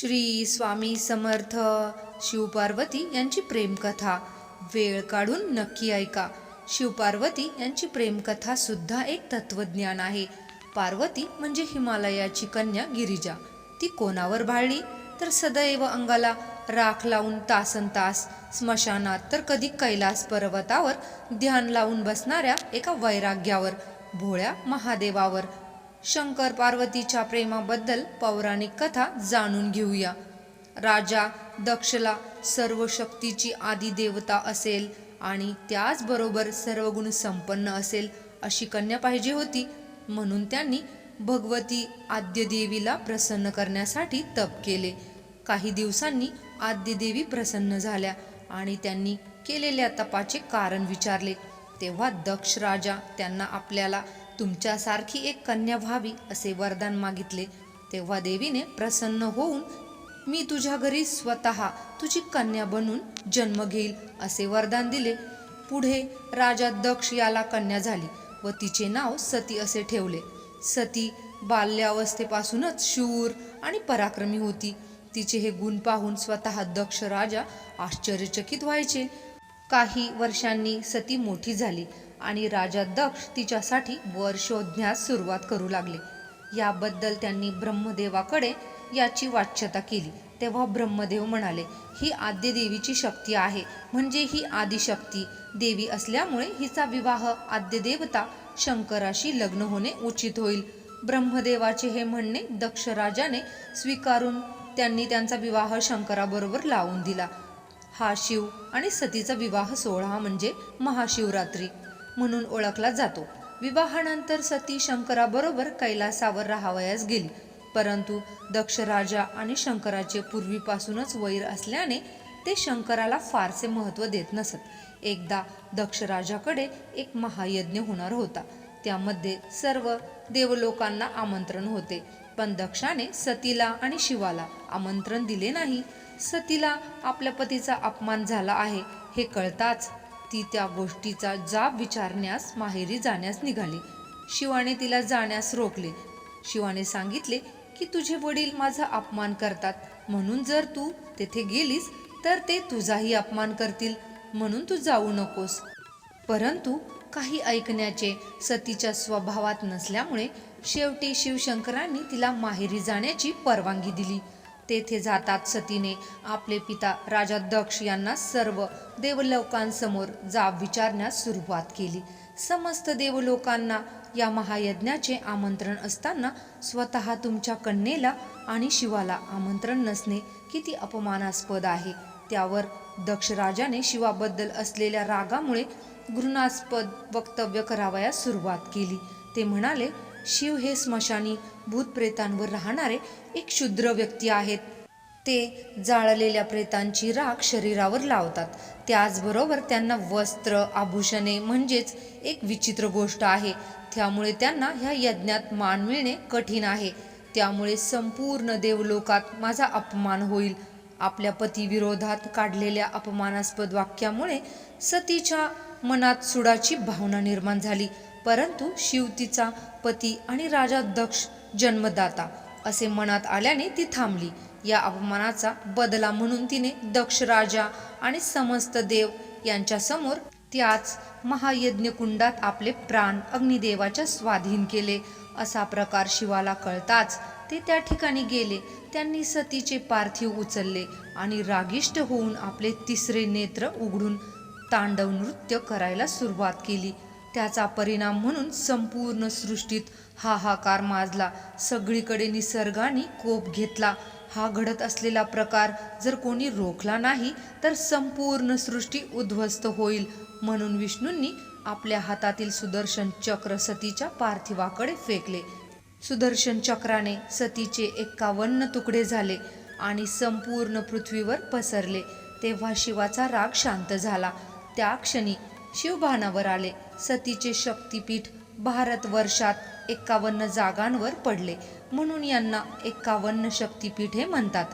श्री स्वामी समर्थ शिवपार्वती यांची प्रेमकथा. वेळ काढून नक्की ऐका. शिवपार्वती यांची प्रेमकथा सुद्धा एक तत्वज्ञान आहे. पार्वती म्हणजे हिमालयाची कन्या गिरिजा. ती कोणावर भाळली? तर सदैव अंगाला राख लावून तासन तास स्मशानात तर कधी कैलास पर्वतावर ध्यान लावून बसणाऱ्या एका वैराग्यावर भोळ्या महादेवावर शंकर पार्वतीच्या प्रेमाबद्दल पौराणिक कथा जाणून घेऊया. राजा दक्षला सर्व शक्तीची आदी देवता असेल आणि त्याचबरोबर सर्व गुण संपन्न असेल अशी कन्या पाहिजे होती म्हणून त्यांनी भगवती आद्यदेवीला प्रसन्न करण्यासाठी तप केले. काही दिवसांनी आद्यदेवी प्रसन्न झाल्या आणि त्यांनी केलेल्या तपाचे कारण विचारले. तेव्हा दक्ष राजा त्यांना आपल्याला तुमच्यासारखी एक कन्या व्हावी असे वरदान मागितले. तेव्हा देवीने प्रसन्न होऊन मी तुझ्या घरी स्वतः तुझी कन्या बनून जन्म घेईल असे वरदान दिले. पुढे राजा दक्ष याला कन्या झाली व तिचे नाव सती असे ठेवले. सती बाल्यावस्थेपासूनच शूर आणि पराक्रमी होती. तिचे हे गुण पाहून स्वतः दक्ष राजा आश्चर्यचकित व्हायचे. काही वर्षांनी सती मोठी झाली आणि राजा दक्ष तिच्यासाठी वर शोधण्यास सुरुवात करू लागले. याबद्दल त्यांनी ब्रह्मदेवाकडे याची वाच्यता केली. तेव्हा ब्रह्मदेव म्हणाले ही आद्य देवीची शक्ती आहे. म्हणजे ही आदिशक्ती देवी असल्यामुळे हिचा विवाह आद्य देवता शंकराशी लग्न होणे उचित होईल ब्रह्मदेवाचे हे म्हणणे दक्ष राजाने स्वीकारून त्यांनी त्यांचा विवाह शंकराबरोबर लावून दिला. हा शिव आणि सतीचा विवाह सोहळा म्हणजे महाशिवरात्री म्हणून ओळखला जातो. विवाहानंतर सती शंकराबरोबर कैलासावर राहावयास गेली. परंतु दक्ष राजा आणि शंकराचे पूर्वीपासूनच वैर असल्याने ते शंकराला फारसे महत्त्व देत नसत. एकदा दक्ष राजाकडे एक महायज्ञ होणार होता. त्यामध्ये सर्व देवलोकांना आमंत्रण होते. पण दक्षाने सतीला आणि शिवाला आमंत्रण दिले नाही. सतीला आपल्या पतीचा अपमान झाला आहे. हे कळताच ती त्या गोष्टीचा जाब विचारण्यास माहेरी जाण्यास निघाली. शिवाने तिला जाण्यास रोखले. शिवाने सांगितले की तुझे वडील माझा अपमान करतात. म्हणून जर तू तेथे गेलीस तर ते तुझाही अपमान करतील. म्हणून तू जाऊ नकोस. परंतु काही ऐकण्याचे सतीच्या स्वभावात नसल्यामुळे शेवटी शिवशंकरांनी तिला माहेरी जाण्याची परवानगी दिली. तेथे जातात सतीने आपले पिता राजा दक्ष यांना सर्व देवलोकांसमोर जाब विचारण्यास सुरुवात केली. समस्त देवलोकांना या महायज्ञाचे आमंत्रण असताना स्वतः तुमच्या कन्येला आणि शिवाला आमंत्रण नसणे किती अपमानास्पद आहे. त्यावर दक्ष राजाने शिवाबद्दल असलेल्या रागामुळे घृणास्पद वक्तव्य करावयास सुरुवात केली. ते म्हणाले शिव हे स्मशानी भूतप्रेतांवर राहणारे एक क्षुद्र व्यक्ती आहेत. ते जाळलेल्या प्रेतांची राख शरीरावर लावतात. त्याचबरोबर त्यांना वस्त्र आभूषणे म्हणजेच एक विचित्र गोष्ट आहे. त्यामुळे त्यांना ह्या यज्ञात मान मिळणे कठीण आहे. त्यामुळे संपूर्ण देवलोकात माझा अपमान होईल. आपल्या पतीविरोधात काढलेल्या अपमानास्पद वाक्यामुळे सतीच्या मनात सुडाची भावना निर्माण झाली. परंतु शिव तिचा पती आणि राजा दक्ष जन्मदाता असे मनात आल्याने ती थांबली. या अपमानाचा बदला म्हणून तिने दक्ष राजा आणि समस्त देव यांच्यासमोर त्याच महायज्ञ कुंडात आपले प्राण अग्निदेवाच्या स्वाधीन केले. असा प्रकार शिवाला कळताच ते त्या ठिकाणी गेले. त्यांनी सतीचे पार्थिव उचलले आणि रागिष्ट होऊन आपले तिसरे नेत्र उघडून तांडव नृत्य करायला सुरुवात केली. त्याचा परिणाम म्हणून संपूर्ण सृष्टीत हाहाकार माजला. सगळीकडे निसर्गाने कोप घेतला. हा घडत असलेला प्रकार जर कोणी रोखला नाही तर संपूर्ण सृष्टी उद्ध्वस्त होईल म्हणून विष्णूंनी आपल्या हातातील सुदर्शन चक्र सतीच्या पार्थिवाकडे फेकले. सुदर्शन चक्राने सतीचे एक्कावन्न तुकडे झाले आणि संपूर्ण पृथ्वीवर पसरले. तेव्हा शिवाचा राग शांत झाला. त्या क्षणी शिवभानावर आले. सतीचे शक्तिपीठ भारतवर्षात एक्कावन्न जागांवर पडले. म्हणून यांना एक्कावन्न हे म्हणतात.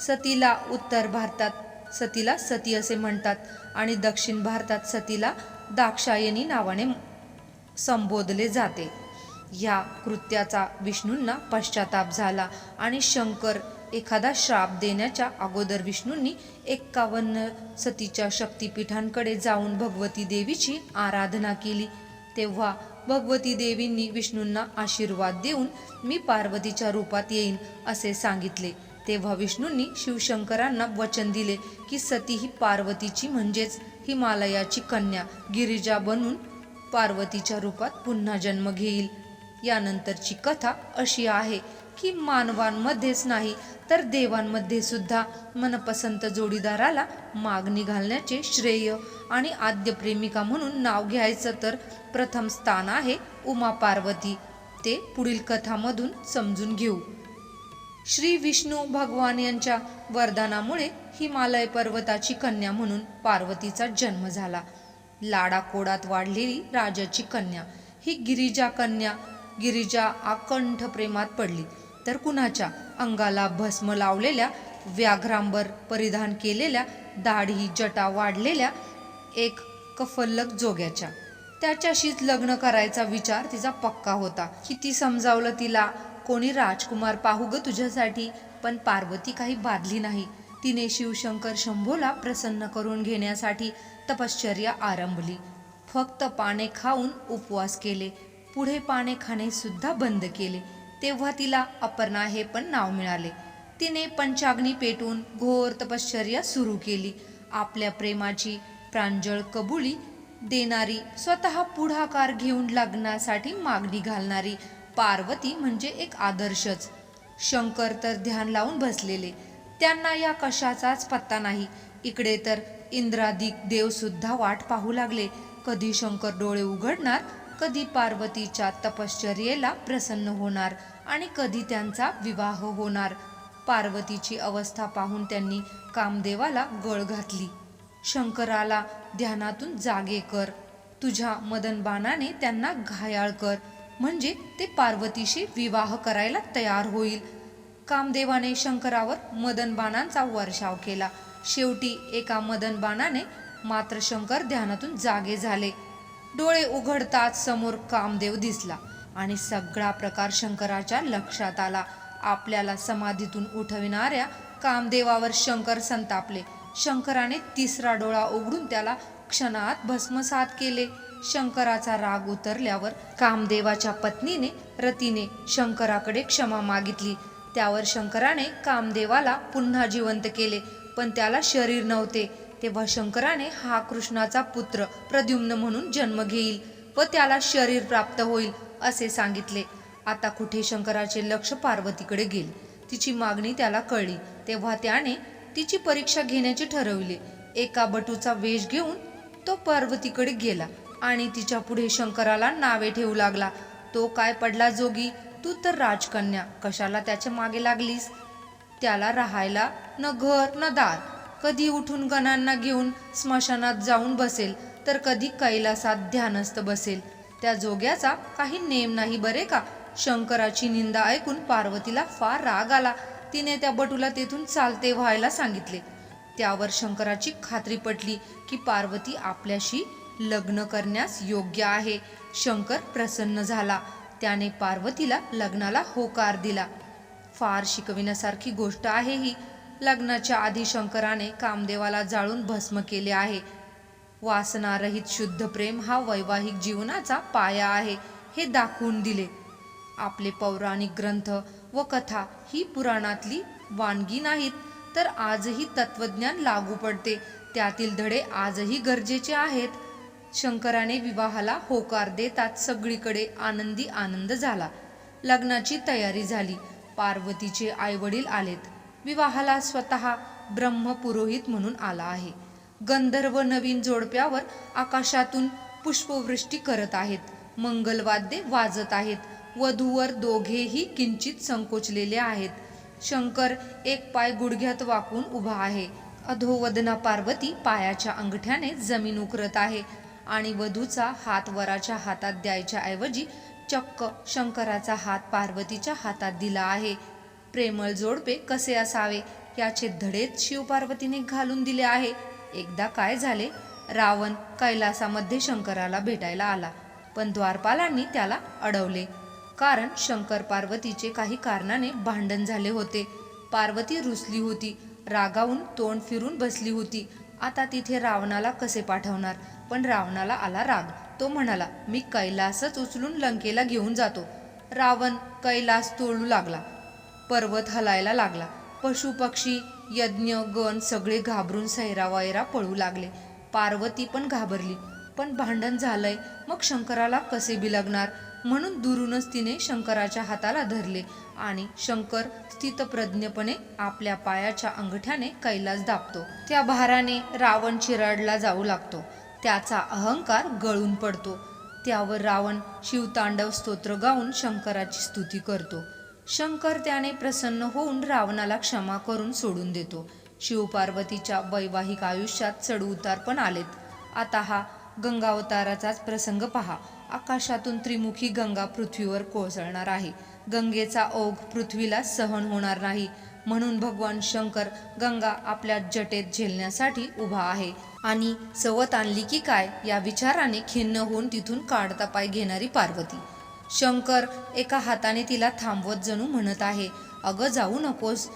सतीला उत्तर भारतात सतीला सती असे म्हणतात आणि दक्षिण भारतात सतीला दाक्षायणी नावाने संबोधले जाते. या कृत्याचा विष्णूंना पश्चाताप झाला आणि शंकर एखादा श्राप देण्याच्या अगोदर विष्णूंनी एक्कावन्न सतीच्या शक्तिपीठांकडे जाऊन भगवती देवीची आराधना केली. तेव्हा भगवती देवींनी विष्णूंना आशीर्वाद देऊन मी पार्वतीच्या रूपात येईन असे सांगितले. तेव्हा विष्णूंनी शिवशंकरांना वचन दिले की सती ही पार्वतीची म्हणजेच हिमालयाची कन्या गिरिजा बनून पार्वतीच्या रूपात पुन्हा जन्म घेईल. यानंतरची कथा अशी आहे. की मानवांमध्येच नाही तर देवांमध्ये सुद्धा मनपसंत जोडीदाराला मागणी घालण्याचे श्रेय आणि आद्य प्रेमिका म्हणून नाव घ्यायचं तर प्रथम स्थान आहे उमा पार्वती. ते पुढील कथामधून समजून घेऊ. श्री विष्णू भगवान यांच्या वरदानामुळे हिमालय पर्वताची कन्या म्हणून पार्वतीचा जन्म झाला. लाडाकोडात वाढलेली राजाची कन्या. ही गिरिजा कन्या गिरिजा आकंठ प्रेमात पडली. तर कुणाच्या अंगाला भस्म लावलेल्या व्याघ्रांबर परिधान केलेल्या दाढी जटा वाढलेल्या एक कफल्लक जोग्याच्या. त्याच्याशीच लग्न करायचा विचार तिचा पक्का होता. किती समजावलं तिला. कोणी राजकुमार पाहू ग तुझ्यासाठी. पण पार्वती काही बाधली नाही. तिने शिवशंकर शंभूला प्रसन्न करून घेण्यासाठी तपश्चर्या आरंभली. फक्त पाने खाऊन उपवास केले. पुढे पाने खाणे सुद्धा बंद केले. तेव्हा तिला अपर्णा हे पण नाव मिळाले. तिने पंचाग्नी पेटून घोर तपश्चर्या सुरू केली. आपल्या प्रेमाची प्रांजळ कबुली देणारी स्वतः पुढाकार घेऊन लग्नासाठी मागणी घालणारी पार्वती म्हणजे एक आदर्शच. शंकर तर ध्यान लावून बसलेले. त्यांना या कशाचाच पत्ता नाही. इकडे तर इंद्रादिक देवसुद्धा वाट पाहू लागले. कधी शंकर डोळे उघडणार कधी पार्वतीच्या तपश्चर्येला प्रसन्न होणार आणि कधी त्यांचा विवाह होणार. पार्वतीची अवस्था पाहून त्यांनी कामदेवाला गळ घातली. शंकराला ध्यानातून जागे कर. तुझ्या मदनबाणाने त्यांना घायाळ कर. म्हणजे ते पार्वतीशी विवाह करायला तयार होईल. कामदेवाने शंकरावर मदनबाणांचा वर्षाव केला. शेवटी एका मदनबाणाने मात्र शंकर ध्यानातून जागे झाले. डोळे उघडताच समोर कामदेव दिसला आणि सगळा प्रकार शंकराच्या लक्षात आला. आपल्याला समाधीतून उठविणाऱ्या कामदेवावर शंकर संतापले. शंकराने तिसरा डोळा उघडून त्याला क्षणात भस्मसात केले. शंकराचा राग उतरल्यावर कामदेवाच्या पत्नीने रतीने शंकराकडे क्षमा मागितली. त्यावर शंकराने कामदेवाला पुन्हा जिवंत केले पण त्याला शरीर नव्हते. तेव्हा शंकराने हा कृष्णाचा पुत्र प्रद्युम्न म्हणून जन्म घेईल व त्याला शरीर प्राप्त होईल असे सांगितले. आता कुठे शंकराचे लक्ष पार्वतीकडे गेले? तिची मागणी त्याला कळली. तेव्हा त्याने तिची परीक्षा घेण्याचे ठरविले. एका बटूचा वेश घेऊन तो पार्वतीकडे गेला आणि तिच्या पुढे शंकराला नावे ठेवू लागला. तो काय पडला जोगी? तू तर राजकन्या. कशाला त्याच्यामागे लागलीस? त्याला राहायला न घर न दार. कधी उठून गणांना घेऊन स्मशानात जाऊन बसेल तर कधी कैलासात ध्यानस्थ बसेल. त्या जोग्याचा काही नेम नाही बरे का? शंकराची निंदा ऐकून पार्वतीला फार राग आला. तिने त्या बटूला तेथून चालते व्हायला सांगितले. त्यावर शंकराची खात्री पटली की पार्वती आपल्याशी लग्न करण्यास योग्य आहे. शंकर प्रसन्न झाला. त्याने पार्वतीला लग्नाला होकार दिला. फार शिकविण्यासारखी गोष्ट आहे ही. लग्नाच्या आधी शंकराने कामदेवाला जाळून भस्म केले आहे. वासनारहित शुद्ध प्रेम हा वैवाहिक जीवनाचा पाया आहे हे दाखवून दिले. आपले पौराणिक ग्रंथ व कथा ही पुराणातली वानगी नाहीत तर आजही तत्वज्ञान लागू पडते. त्यातील धडे आजही गरजेचे आहेत. शंकराने विवाहाला होकार देतात सगळीकडे आनंदी आनंद झाला. लग्नाची तयारी झाली. पार्वतीचे आईवडील आलेत. विवाहाला स्वतः ब्रह्मपुरोहित म्हणून आला आहे. गंधर्व नवीन जोडप्यावर आकाशातून पुष्पवृष्टी करत आहेत. मंगलवाद्ये वाजत आहेत. वधूवर दोघेही किंचित संकोचलेले आहेत. शंकर एक पाय गुडघ्यात वाकून उभा आहे. अधोवदना पार्वती पायाच्या अंगठ्याने जमीन उकरत आहे आणि वधूचा हात वराच्या हातात द्यायच्या ऐवजी चक्क शंकराचा हात पार्वतीच्या हातात दिला आहे. प्रेमळ जोडपे कसे असावे याचे धडेच शिवपार्वतीने घालून दिले आहे. एकदा काय झाले रावण कैलासामध्ये शंकराला भेटायला आला पण द्वारपालांनी त्याला अडवले. कारण शंकर पार्वतीचे काही कारणाने भांडण झाले होते. पार्वती रुसली होती रागावून तोंड फिरून बसली होती. आता तिथे रावणाला कसे पाठवणार? पण रावणाला आला राग. तो म्हणाला मी कैलासच उचलून लंकेला घेऊन जातो. रावण कैलास तोडू लागला. पर्वत हलायला लागला. पशुपक्षी यज्ञ गण सगळे घाबरून सैरावैरा पळू लागले. पार्वती पण घाबरली. पण भांडण झालंय मग शंकराला कसे बिलगणार? म्हणून दुरूनच तिने शंकराच्या हाताला धरले आणि शंकर स्थितप्रज्ञपणे आपल्या पायाच्या अंगठ्याने कैलास दाबतो. त्या भाराने रावण चिराडला जाऊ लागतो. त्याचा अहंकार गळून पडतो. त्यावर रावण शिवतांडव स्तोत्र गाऊन शंकराची स्तुती करतो. शंकर त्याने प्रसन्न होऊन रावणाला क्षमा करून सोडून देतो. शिवपार्वतीच्या वैवाहिक आयुष्यात चढउतार पण आलेत. आता हा गंगावताराचाच प्रसंग पहा. आकाशातून त्रिमुखी गंगा पृथ्वीवर कोसळणार आहे. गंगेचा ओघ पृथ्वीला सहन होणार नाही. म्हणून भगवान शंकर गंगा आपल्या जटेत झेलण्यासाठी उभा आहे. आणि सवत आणली की काय? या विचाराने खिन्न होऊन तिथून काढता पाय घेणारी पार्वती. शंकर एका हाताने तिला थांबवत जणू म्हणत आहे अगं जाऊ नकोस.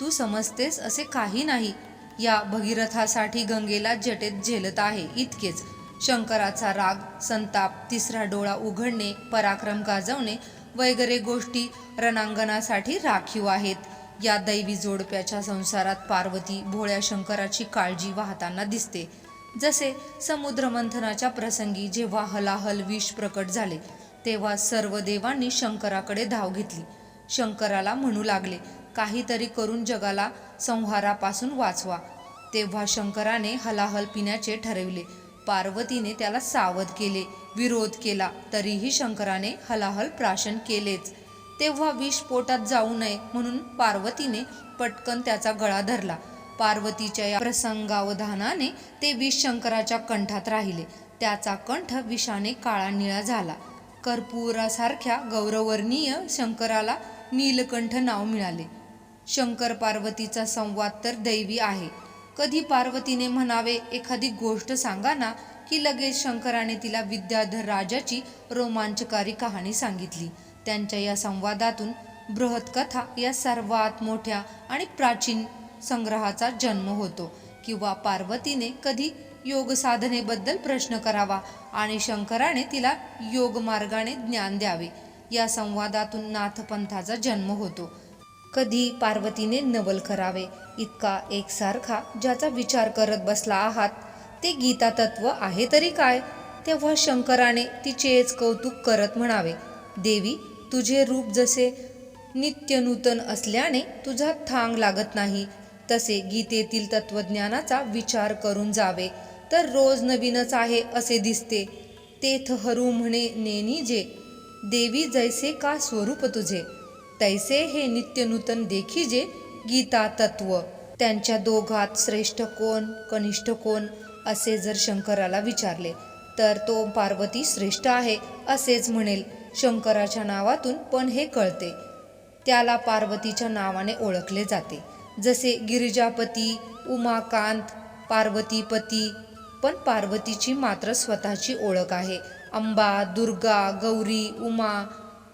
तू समजतेस असे काही नाही. या भगीरथासाठी गंगेला जटेत झेलत आहे इतकेच. शंकराचा राग संताप तिसरा डोळा उघडणे पराक्रम गाजवणे वगैरे गोष्टी रणांगणासाठी राखीव आहेत. या दैवी जोडप्याच्या संसारात पार्वती भोळ्या शंकराची काळजी वाहताना दिसते. जसे समुद्रमंथनाच्या प्रसंगी जेव्हा हलाहल विष प्रकट झाले तेव्हा सर्व देवांनी शंकराकडे धाव घेतली. शंकराला म्हणू लागले काहीतरी करून जगाला संहारापासून वाचवा. तेव्हा शंकराने हलाहल पिण्याचे ठरविले. पार्वतीने त्याला सावध केले विरोध केला तरीही शंकराने हलाहल प्राशन केलेच. तेव्हा विष पोटात जाऊ नये म्हणून पार्वतीने पटकन त्याचा गळा धरला. पार्वतीच्या या प्रसंगावधानाने ते विष शंकराच्या कंठात राहिले. त्याचा कंठ विषाने काळा निळा झाला. कर्पूरासारख्या गौरवर्णीय शंकराला नीलकंठ नाव मिळाले. शंकर पार्वतीचा संवाद तर दैवी आहे. कधी पार्वतीने म्हणावे एखादी गोष्ट सांगा ना की लगेच शंकराने तिला विद्याधर राजाची रोमांचकारी कहाणी सांगितली. त्यांच्या या संवादातून बृहत्कथा या सर्वात मोठ्या आणि प्राचीन संग्रहाचा जन्म होतो. किंवा पार्वतीने कधी योग साधनेबद्दल प्रश्न करावा आणि शंकराने तिला योग मार्गाने ज्ञान द्यावे. या संवादातून नाथपंथाचा जन्म होतो. कधी पार्वतीने नवल करावे. इतका एकसारखा ज्याचा विचार करत बसला आहात ते गीता तत्व आहे तरी काय? तेव्हा शंकराने तिचेच कौतुक करत म्हणावे देवी तुझे रूप जसे नित्यनूतन असल्याने तुझा थांग लागत नाही. तसे गीतेतील तत्वज्ञानाचा विचार करून जावे. तर रोज नवीनच आहे असे दिसते. तेथ हरू म्हणे नेनी जे देवी जैसे का स्वरूप तुझे? तैसे हे नित्य नूतन देखीजे गीता तत्व. त्यांच्या दोघात श्रेष्ठ कोण कनिष्ठ कोण? असे जर शंकराला विचारले तर तो पार्वती श्रेष्ठ आहे असेच म्हणेल. शंकराच्या नावातून पण हे कळते. त्याला पार्वतीच्या नावाने ओळखले जाते. जसे गिरिजापती उमाकांत पार्वतीपती पण पार्वतीची मात्र स्वतःची ओळख आहे. अंबा दुर्गा गौरी उमा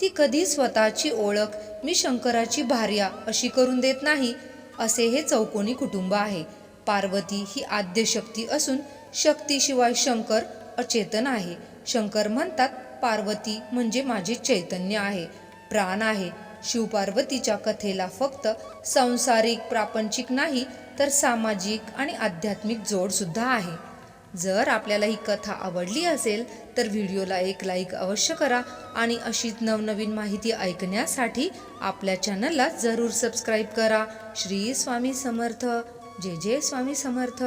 ती कधी स्वतःची ओळख मी शंकराची भार्या अशी करून देत नाही असे हे चौकोनी कुटुंब आहे. पार्वती ही आद्यशक्ती असून शक्तीशिवाय शंकर अचेतन आहे. शंकर म्हणतात पार्वती म्हणजे माझे चैतन्य आहे. प्राण आहे. शिवपार्वतीच्या कथेला फक्त सांसारिक प्रापंचिक नाही तर सामाजिक आणि आध्यात्मिक जोडसुद्धा आहे. जर आपल्याला ही कथा आवडली असेल तर व्हिडिओला एक लाईक अवश्य करा आणि अशीच नवनवीन माहिती ऐकण्यासाठी आपल्या चॅनलला जरूर सबस्क्राईब करा. श्री स्वामी समर्थ. जय जय स्वामी समर्थ.